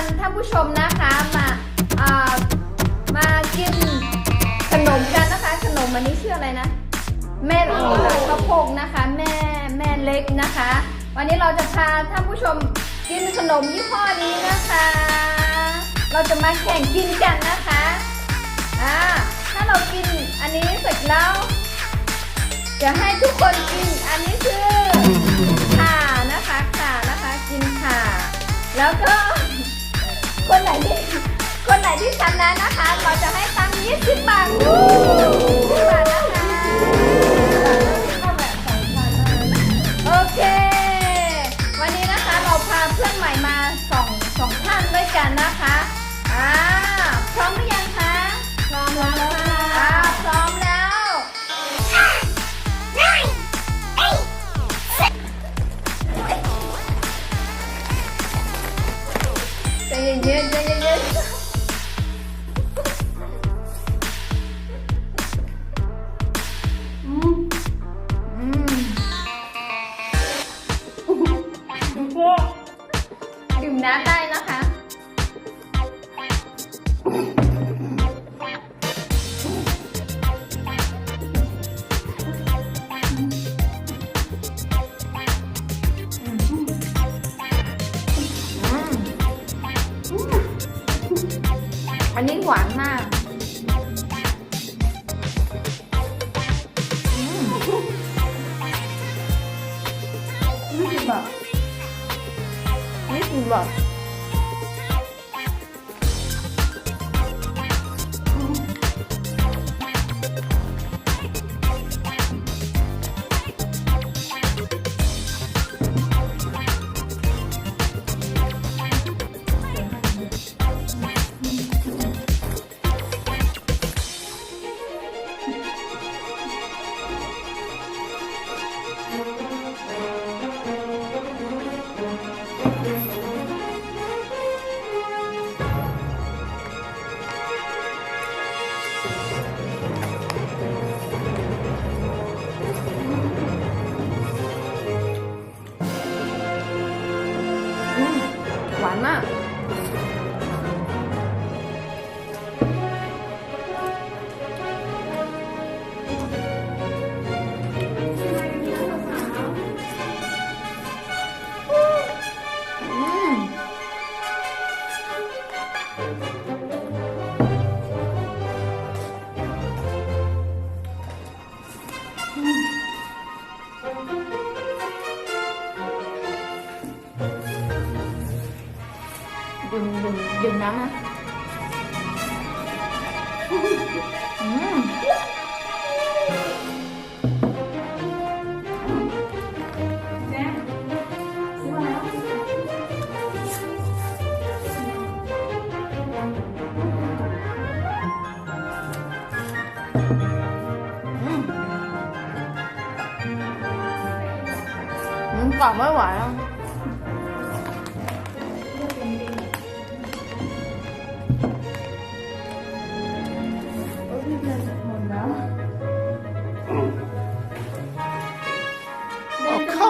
ญท่านผู้ชมนะคะมามากินขนมกันนะคะ ขนมอันนี้ชื่ออะไรนะ แม่ข้าวโพกนะคะ แม่แม่เล็กนะคะ วันนี้เราจะพาท่านผู้ชมกินขนมยี่ห้อนี้นะคะ เราจะมาแข่งกินกันนะคะอ่าถ้าเรากินอันนี้เสร็จแล้วจะให้ทุกคนกินอันนี้คือข่านะคะข่านะคะกินข่าแล้วก็ เพื่อนใหม่มาสองสองท่านด้วยกันนะคะอ่าพร้อมหรือยัง น้ำได้นะคะ อันนี้หวานมาก นี่ ดื่มดื่มดื่มน้ำน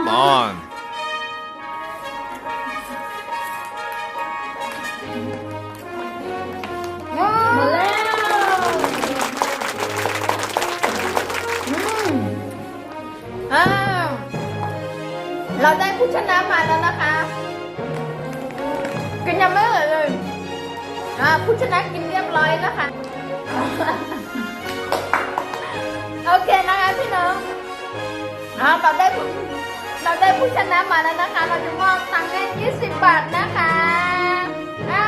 come on. หมดแล้วอืมอ้าวเราได้ผู้ชนะมาแล้วนะคะ กินยังไม่เหลือเลยอ่าผู้ชนะกินเรียบร้อยแล้วค่ะโอเคนะคะพี่น้องอ่าเราได้ผู้ เราได้ผู้ชนะมาแล้วนะคะ เราจะมอบตังค์ให้20 บาทนะคะอ้า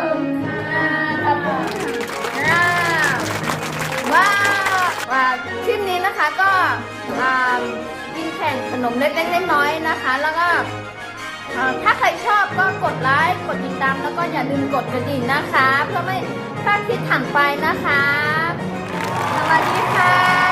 วงามงาวว้าวอ่าคลิปนี้นะคะก็อ่ากินแข่งขนมเล็กๆน้อยๆนะคะ แล้วก็อ่าถ้าใครชอบก็กดไลค์กดติดตามแล้วก็อย่าลืมกดกระดิ่งนะคะ เพื่อไม่พลาดคลิปถัดไปนะคะ สวัสดีค่ะ